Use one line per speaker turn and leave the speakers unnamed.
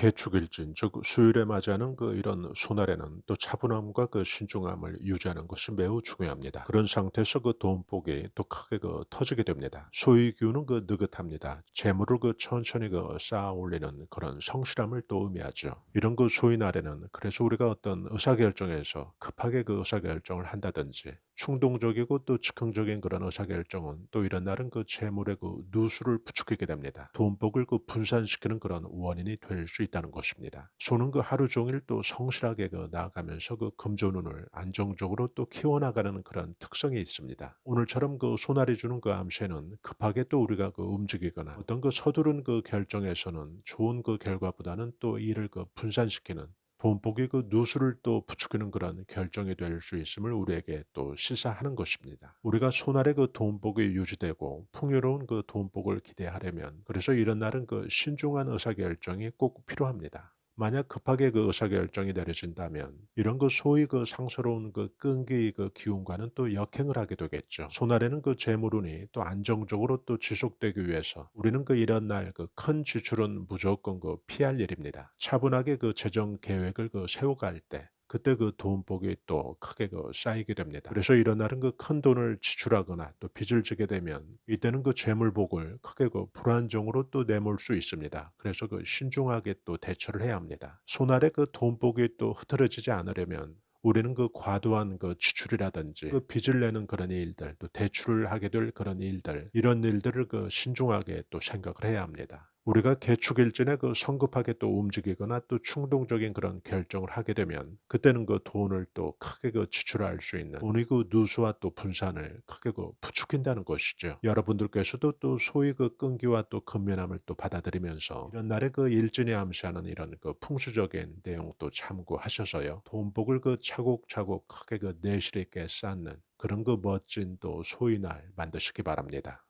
개축일진 즉 수요일에 맞이하는 그 이런 소날에는 또 차분함과 그 신중함을 유지하는 것이 매우 중요합니다. 그런 상태에서 그 돈복이 또 크게 그 터지게 됩니다. 소위 기운은 그 느긋합니다. 재물을 그 천천히 그 쌓아 올리는 그런 성실함을 또 의미하죠. 이런 그 소위 날에는 그래서 우리가 어떤 의사결정에서 급하게 그 의사결정을 한다든지 충동적이고 또 즉흥적인 그런 의사결정은 또 이런 날은 그 재물의 그 누수를 부추기게 됩니다. 돈복을 그 분산시키는 그런 원인이 될 수 있다는 것입니다. 소는 그 하루 종일 또 성실하게 그 나아가면서 그 금조눈을 안정적으로 또 키워나가는 그런 특성이 있습니다. 오늘처럼 그 소날이 주는 그 암시에는 급하게 또 우리가 그 움직이거나 어떤 그 서두른 그 결정에서는 좋은 그 결과보다는 또 이를 그 분산시키는 돈복이 그 누수를 또 부추기는 그런 결정이 될 수 있음을 우리에게 또 시사하는 것입니다. 우리가 소날의 그 돈복이 유지되고 풍요로운 그 돈복을 기대하려면 그래서 이런 날은 그 신중한 의사결정이 꼭 필요합니다. 만약 급하게 그 의사결정이 내려진다면 이런 그 소위 그 상스러운 그 끈기 그 기운과는 또 역행을 하게 되겠죠. 소날에는 그 재물운이 또 안정적으로 또 지속되기 위해서 우리는 그 이런 날 그 큰 지출은 무조건 그 피할 일입니다. 차분하게 그 재정 계획을 그 세워갈 때 그때 그 돈복이 또 크게 그 쌓이게 됩니다. 그래서 이런 날은 그 큰 돈을 지출하거나 또 빚을 지게 되면 이때는 그 재물복을 크게 그 불안정으로 또 내몰 수 있습니다. 그래서 그 신중하게 또 대처를 해야 합니다. 손아래 그 돈복이 또 흐트러지지 않으려면 우리는 그 과도한 그 지출이라든지 그 빚을 내는 그런 일들 또 대출을 하게 될 그런 일들 이런 일들을 그 신중하게 또 생각을 해야 합니다. 우리가 개축일진에 그 성급하게 또 움직이거나 또 충동적인 그런 결정을 하게 되면 그때는 그 돈을 또 크게 그 지출할 수 있는 돈의 그 누수와 또 분산을 크게 그 부추긴다는 것이죠. 여러분들께서도 또 소위 그 끈기와 또 근면함을 또 받아들이면서 이런 날에 그 일진이 암시하는 이런 그 풍수적인 내용도 참고하셔서요. 돈복을 그 차곡차곡 크게 그 내실 있게 쌓는 그런 그 멋진 또 소위 날 만드시기 바랍니다.